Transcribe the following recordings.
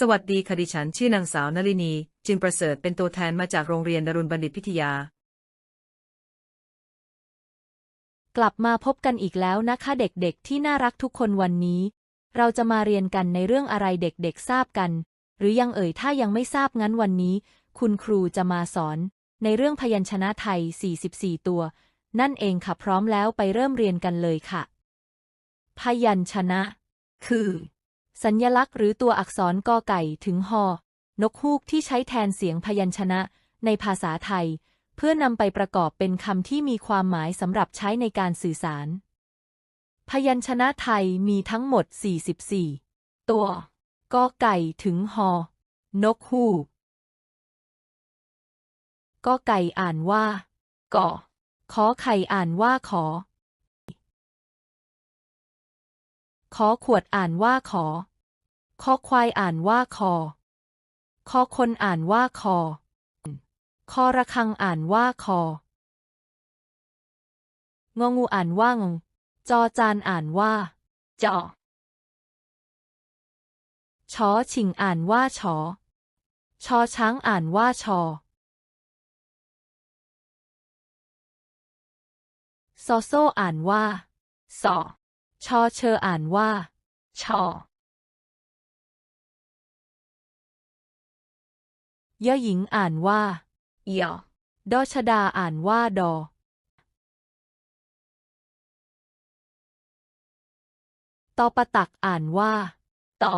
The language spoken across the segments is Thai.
สวัสดีค่ะดิฉันชื่อนางสาวนลินี จึงประเสริฐเป็นตัวแทนมาจากโรงเรียนดรุณบัณฑิตพิทยา กลับมาพบกันอีกแล้วนะคะเด็กๆ ที่น่ารักทุกคนวันนี้ เราจะมาเรียนกันในเรื่องอะไรเด็กๆทราบกัน หรือยังเอ่ยถ้ายังไม่ทราบงั้นวันนี้ คุณครูจะมาสอน ในเรื่องพยัญชนะไทย 44 ตัว นั่นเองค่ะพร้อมแล้วไปเริ่มเรียนกันเลยค่ะ พยัญชนะ คือ สัญญลักษณ์หรือตัวอักษรกอไก่ถึงฮอนกฮูกที่ใช้แทนเสียงพยัญชนะในภาษาไทย เพื่อนำไปประกอบเป็นคำที่มีความหมายสำหรับใช้ในการสื่อสาร พยัญชนะไทยมีทั้งหมด 44 ตัวกอไก่ถึงฮอนกฮูกกอไก่อ่านว่ากอขอไข่อ่านว่าขอ ขอขวดอ่านว่าขอ คอควายอ่านว่าคอ คอคนอ่านว่าคอ คอระฆังอ่านว่าคอ งองูอ่านว่างจอจานอ่านว่า จอชอชิงอ่านว่าชอ ชอช้างอ่านว่าชอซอโซอ่านว่าสอ ชอเชออ่านว่า ชอยอหญิงอ่านว่า ยอ ดอชดาอ่านว่าดอ ตอปะตักอ่านว่าตอ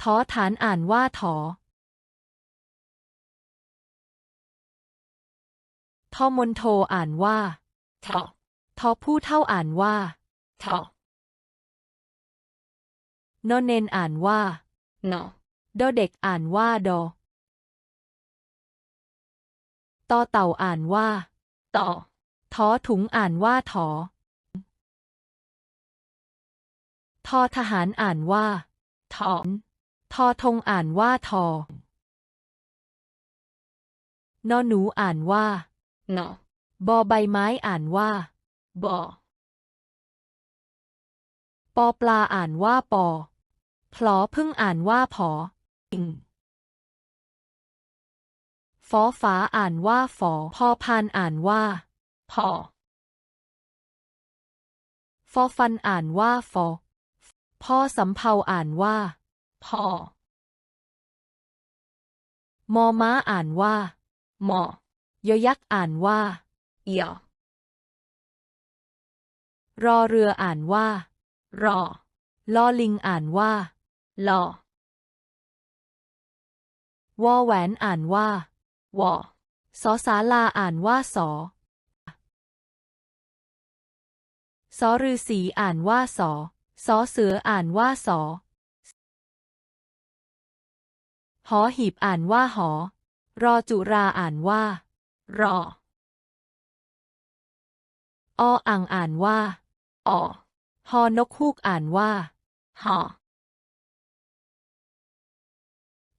ทอฐานอ่านว่าถอทอมนโทอ่านว่าทอทอผู้เท่าอ่านว่าทอ นอเนนอ่านว่านอดอเด็กอ่านว่าดอตอเต่าอ่านว่าตอทอถุงอ่านว่าถอทอทหารอ่านว่าถอนทอธงอ่านว่าทอนอหนูอ่านว่านอบอใบไม้อ่านว่าบอปอปลาอ่านว่าปอ พลอพึ่งอ่านว่าผออิงฟอฟ้าอ่านว่าฝอพอพานอ่านว่าพอฟอฟันอ่านว่าฟอพ่อสำเภาอ่านว่าพอมอม้าอ่านว่ามอยยักษ์อ่านว่ายอรอเรืออ่านว่า รอลอลิงอ่านว่า หลอวอแหวนอ่านว่าวอสอสาลาอ่านว่าสอสอฤาษีอ่านว่าสอสอเสืออ่านว่าสอหอหีบอ่านว่าหอ รอจุราอ่านว่า รอ ออ่างอ่านว่าอฮอนกฮูกอ่านว่าหอ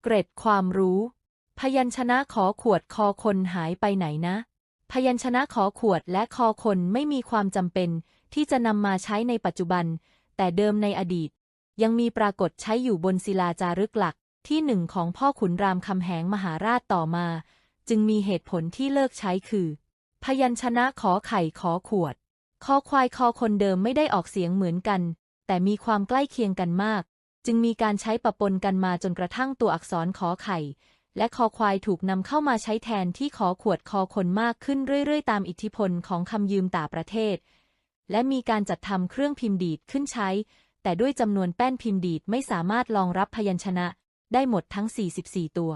เกร็ดความรู้ พยัญชนะขอขวดคอคนหายไปไหนนะ พยัญชนะขอขวดและคอคนไม่มีความจำเป็น ที่จะนำมาใช้ในปัจจุบัน แต่เดิมในอดีต ยังมีปรากฏใช้อยู่บนศิลาจารึกหลักที่หนึ่งของพ่อขุนรามคำแหงมหาราชต่อมา จึงมีเหตุผลที่เลิกใช้คือ พยัญชนะขอไข่ขอขวด คอควายคอคนเดิมไม่ได้ออกเสียงเหมือนกัน แต่มีความใกล้เคียงกันมาก จึงมีการใช้ปะปนกันมาจนกระทั่งตัวอักษรขอไข่ และคอควายถูกนำเข้ามาใช้แทนที่ขอขวดคอคนมากขึ้นเรื่อยๆ ตามอิทธิพลของคำยืมต่างประเทศ และมีการจัดทำเครื่องพิมพ์ดีดขึ้นใช้ แต่ด้วยจำนวนแป้นพิมพ์ดีดไม่สามารถรองรับพยัญชนะ ได้หมดทั้ง 44 ตัว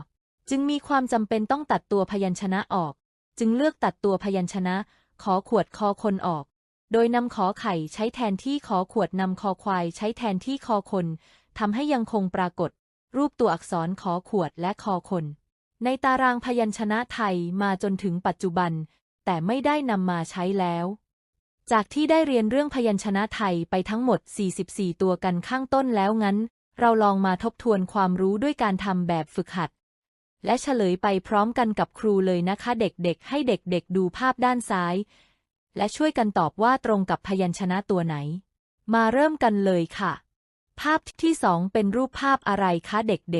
จึงมีความจำเป็นต้องตัดตัวพยัญชนะออก จึงเลือกตัดตัวพยัญชนะ ขอขวดคอคนออก โดยนำขอไข่ใช้แทนที่ขอขวดนำคอควายใช้แทนที่คอคน ทำให้ยังคงปรากฏ รูปตัวอักษรขอขวดและคอคน ในตารางพยัญชนะไทยมาจนถึงปัจจุบัน แต่ไม่ได้นำมาใช้แล้ว จากที่ได้เรียนเรื่องพยัญชนะไทยไปทั้งหมด 44 ตัวกันข้างต้นแล้วงั้น เราลองมาทบทวนความรู้ด้วยการทำแบบฝึกหัด และเฉลยไปพร้อมกันกับครูเลยนะคะเด็กๆ ให้เด็กๆ ดูภาพด้านซ้าย และช่วยกันตอบว่าตรงกับพยัญชนะตัวไหน มาเริ่มกันเลยค่ะ ภาพที่สองเป็นรูปภาพอะไรคะเด็กๆ